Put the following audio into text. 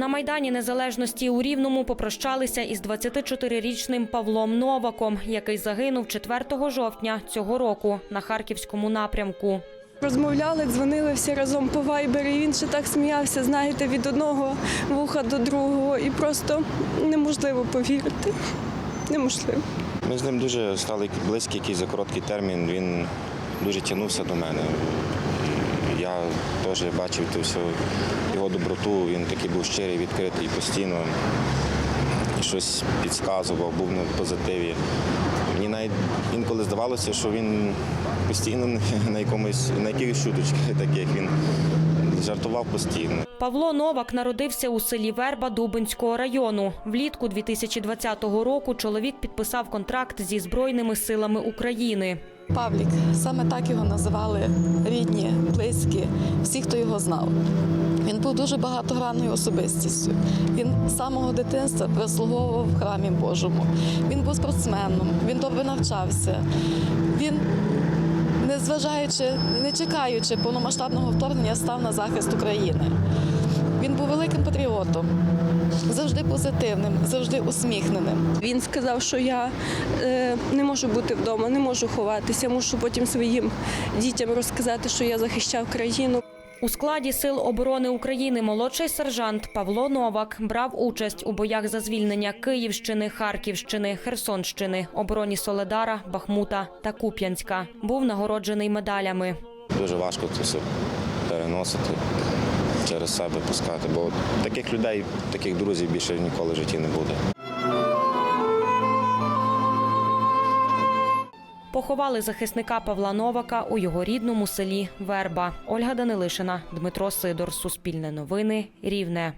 На майдані незалежності у Рівному попрощалися із 24-річним Павлом Новаком, який загинув 4 жовтня цього року на харківському напрямку. Розмовляли, дзвонили всі разом по вайбері. і Він ще так сміявся, знаєте, від одного вуха до другого. І просто неможливо повірити. Неможливо. Ми з ним дуже стали близькі, якийсь за короткий термін. Він дуже тягнувся до мене. Я теж бачив ту всю його доброту. Він такий був щирий, відкритий постійно. Щось підказував, був на позитиві. Мені навіть інколи здавалося, що він постійно на якомусь на якихось шуточках таких він жартував постійно. Павло Новак народився у селі Верба Дубинського району. Влітку 2020 року чоловік підписав контракт зі Збройними силами України. Павлік, саме так його називали рідні, близькі, всі, хто його знав. Він був дуже багатогранною особистістю. Він з самого дитинства прислуговував в храмі Божому. Він був спортсменом, він добре навчався. Він, незважаючи, не чекаючи повномасштабного вторгнення, став на захист України. Він був великим патріотом, завжди позитивним, завжди усміхненим. Він сказав, що я е, не можу бути вдома, не можу ховатися. Мушу потім своїм дітям розказати, що я захищав країну. У складі сил оборони України молодший сержант Павло Новак брав участь у боях за звільнення Київщини, Харківщини, Херсонщини, обороні Соледара, Бахмута та Куп'янська. Був нагороджений медалями. Дуже важко це все переносити, через себе пускати, бо таких людей, таких друзів більше ніколи в житті не буде. Поховали захисника Павла Новака у його рідному селі Верба. Ольга Данилишина, Дмитро Сидор, Суспільне новини, Рівне.